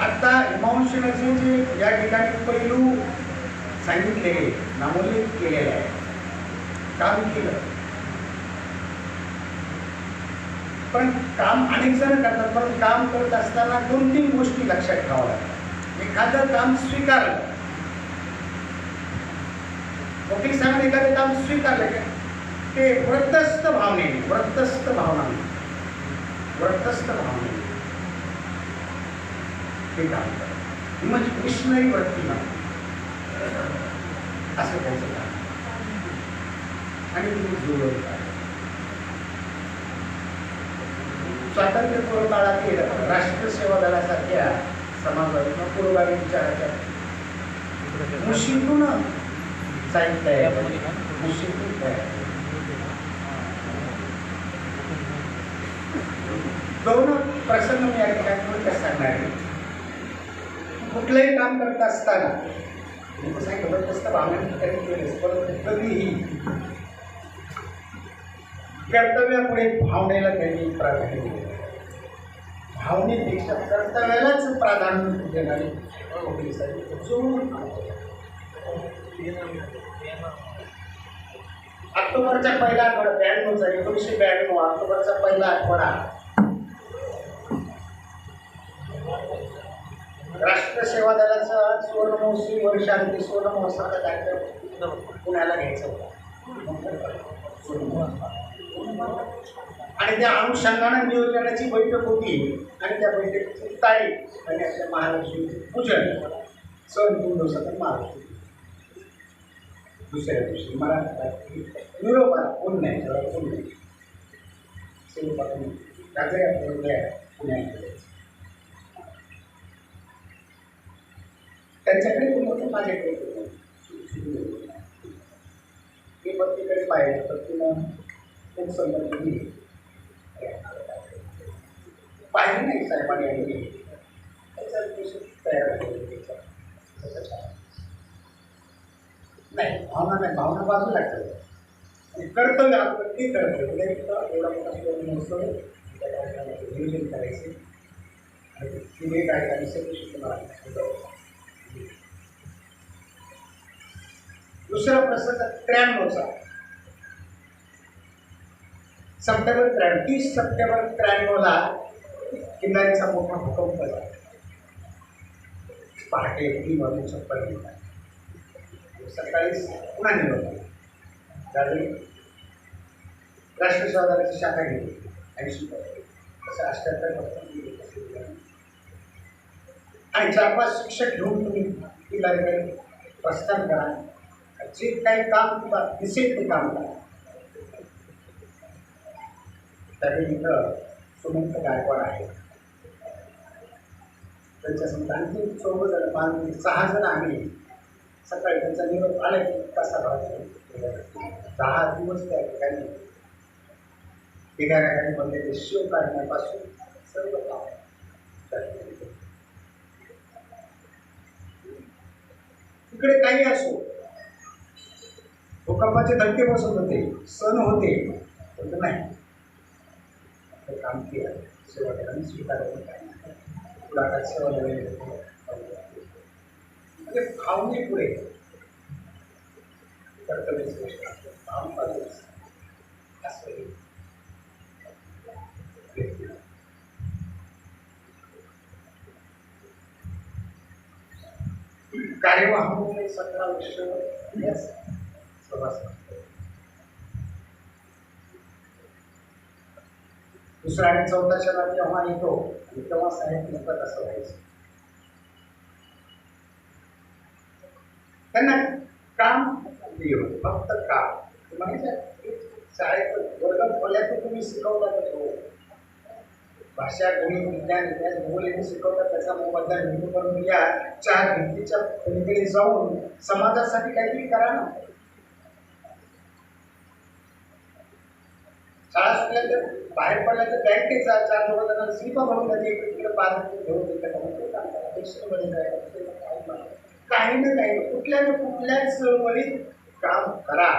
आता इमोशनचे जे या ठिकाणी पैलू सांगितले नामोल्लेख केलेले आहे काम केलं? पण काम अनेक जण करतात पण काम करत असताना दोन तीन गोष्टी लक्षात ठेवाव्या लागतात. एखादं काम स्वीकारलं. वकील सांगून एखादं काम स्वीकारलं का? ते व्रतस्थ भावनेने व्रतस्थ भावनाने व्रतस्थ भावनेने. ते काम करतात म्हणजे मिशनरी वरती ना असं त्यांचं काम आणि तुम्ही जुळवून काढा. स्वातंत्र्यपूर्व काळातील राष्ट्र सेवा दलासारख्या समाजातून पूर्वारी विचाराच्या मुशीतून साहित्य आहे मुशीतून तयार आहे. दोन प्रसंग मी या ठिकाणी थोडक्यात सांगणार आहे. कुठलंही काम करत असताना मी कसं आहे, जबरदस्त भावना ठिकाणी केलेच परंतु कधीही कर्तव्यापुढे भावनेला त्यांनी प्राधान्य दिले. भावनेपेक्षा कर्तव्यालाच प्राधान्य देणारे ऑक्टोबरचा पहिला आठवडा ब्याण्णवचा एकोणीसशे ब्याण्णव ऑक्टोबरचा पहिला आठवडा. राष्ट्र सेवा दलाचा सुवर्ण महोत्सवी वर्षांती सुवर्ण महोत्सवाचा कार्यक्रम पुण्याला घ्यायचा होता. आणि त्या अनुषंगानं नियोजनाची बैठक होती. आणि त्या बैठकीची तारीख आणि आपल्या महालक्ष्मीचे पूजन सण दोन दिवसात महालक्ष्मी दुसऱ्या दिवशी मला निरोप कोण नाही कोण नाही स्वरूपातून रात्री आपल्या पुण्याकडे. त्यांच्याकडे कोण माझ्याकडे कोण होतं. मी प्रत्येकडे पाहिलं तर तिनं खूप संदर्भ दिली पाहिजे नाही साहेबांनी आणि त्याचा विषय तयार नाही भावना नाही भावना बाजूला ठेवली आणि कर्तव्य आपलं ते कर्तव्य. म्हणजे नाही एवढा मोठा नसतो त्या कार्यक्रमाचं नियोजन करायचे आणि तिने कार्यक्रम सगळी दुसरा प्रश्न त्र्याण्णवचा. सप्टेंबर त्र्याण्णव तीस सप्टेंबर त्र्याण्णवला किल्लारीचा मोठा भूकंप झाला. पहाटे तीन वाजून छप्पन मिनिटात सकाळी पुन्हा निघालो त्यावेळी राष्ट्र शाखा घेतली ऐंशी असं अष्ट्याहत्तर आणि चार पाच शिक्षक घेऊन तुम्ही किल्लारीकडे प्रस्थान करा. जे काही काम तुला दिसेल ते काम करा. त्यावेळी इथं सुमंत गायकवाड आहे त्यांच्यासमोर आणखी चौघ जण पाच सहा जण आम्ही सकाळी त्यांचा निरोप आला की कसा दहा दिवस त्या ठिकाणी ठिकाणी बनलेले शिव काढण्यापासून सर्व काम तिकडे काही असो. भूकंपाचे धक्के बसत होते सण होते पण नाही. ते काम केलं सेवा केलं आणि स्वीकारलं काही नाही. पुढाकार सेवा म्हणजे भावने पुढे. कर्तव्याची गोष्ट असतं. भाव असं कार्यवाह म्हणून सतरा वर्ष सभासद दुसरा आणि चौथा क्षणात जेव्हा येतो आणि तेव्हा साहेब म्हणतात असं व्हायचं त्यांना काम फक्त काम माहिती आहे शाळेत वर्ग खोल्यात तुम्ही शिकवला का तो. भाषा गणित विज्ञान इतिहास भूगोल यांनी शिकवतात. त्याचा मोबदला मिळतो करून या चार भिंतीच्या पलीकडे जाऊन समाजासाठी काहीतरी करा ना. शाळा सुटल्या तर बाहेर पडल्या तर बँकेत जा चार लोक त्यांना स्लिपा भरून द्या इकडे तिकडे पाच घेऊन देतात काही ना काही कुठल्या ना कुठल्याच चळवळीत काम करा.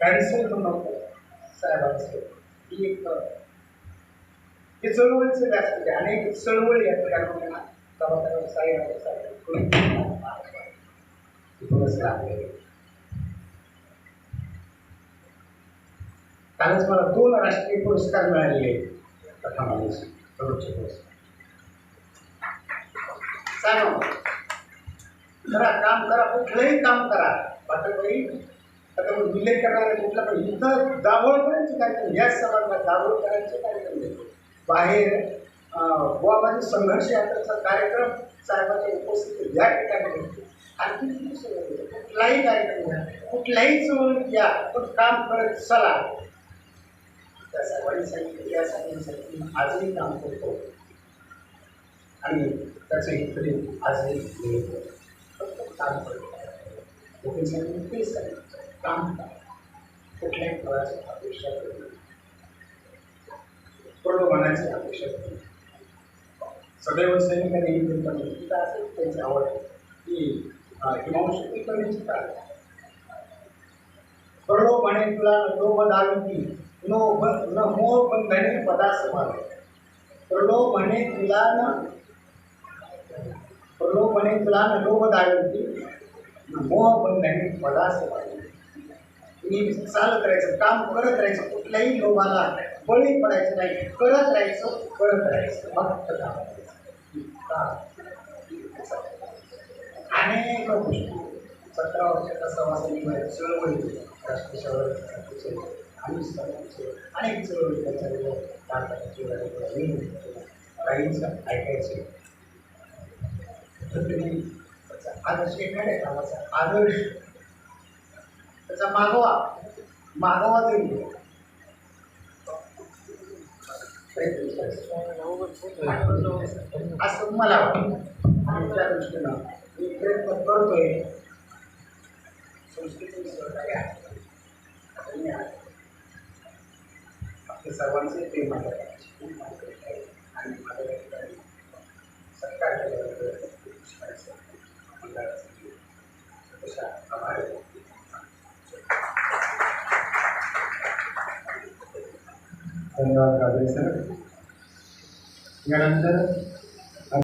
कॅन्सल नको साहेबांचं. ही एक हे चळवळीचे व्यासपीठ आहे म्हणजे अनेक चळवळी या ठिकाणी. ना गावाकडे साहेब कालच मला दोन राष्ट्रीय पुरस्कार मिळालेले आहेत. प्रथम आणि सर्वोच्च पुरस्कार. सांगा. करा काम करा कुठलंही काम करा. पाठकबाई आता मग उल्लेख करणारे कुठला पण इथं दाभोळ करायचे कार्यक्रम याच समाजाला दाभोळ करायचे कार्यक्रम आहेत. बाहेर अं, गोवामध्ये संघर्ष यात्राचा कार्यक्रम साहेबांच्या उपस्थित या ठिकाणी आणखी कुठलाही कार्यक्रम घ्या कुठल्याही चळवळीत घ्या पण काम करत चला. त्या साहेबांनी सांगितलं त्या साहेबांनी आजही काम करतो. आणि त्याचं इकडे आजही मिळतो फक्त काम करतो लोकांनी सांगितलं तेच सांगितलं काम कुठल्याही फळाची अपेक्षा करू नका. प्रलोभनाची अपेक्षा करू सदैव सैनिकांनी ही चिंता असेल त्यांची आवड की हिमांशक्ती आहे. काय म्हणे तुला लोभ दारुती नो ब- न मोह बंधने पदास मारे म्हणे तुला न प्रलोभने तुला न लोभ दारुती न मोह बंधने पदास मागे. नेहमी चालत राहायचं काम करत राहायचं कुठल्याही लोभाला बळी पडायचं नाही. करत राहायचं करत राहायचं. फक्त काम. करायचं. अनेक गोष्टी. सतरा वर्षाचा प्रवास निघाला चळवळी राष्ट्रीय आणि अनेक चळवळी त्याच्यावर काहीच ऐकायचे. तर तुम्ही आदर्श एखाद्या कामाचा आदर्श त्याचा मागोवा. मागोवा देऊन असं मला वाटतं. आणि त्या दृष्टीनं मी प्रयत्न करतोय. संस्कृती सहकार्य आहे. आणि सर्वांचे प्रेम आहे. आणि माझ्या सरकार धन्यवाद राजेश सर. यानंतर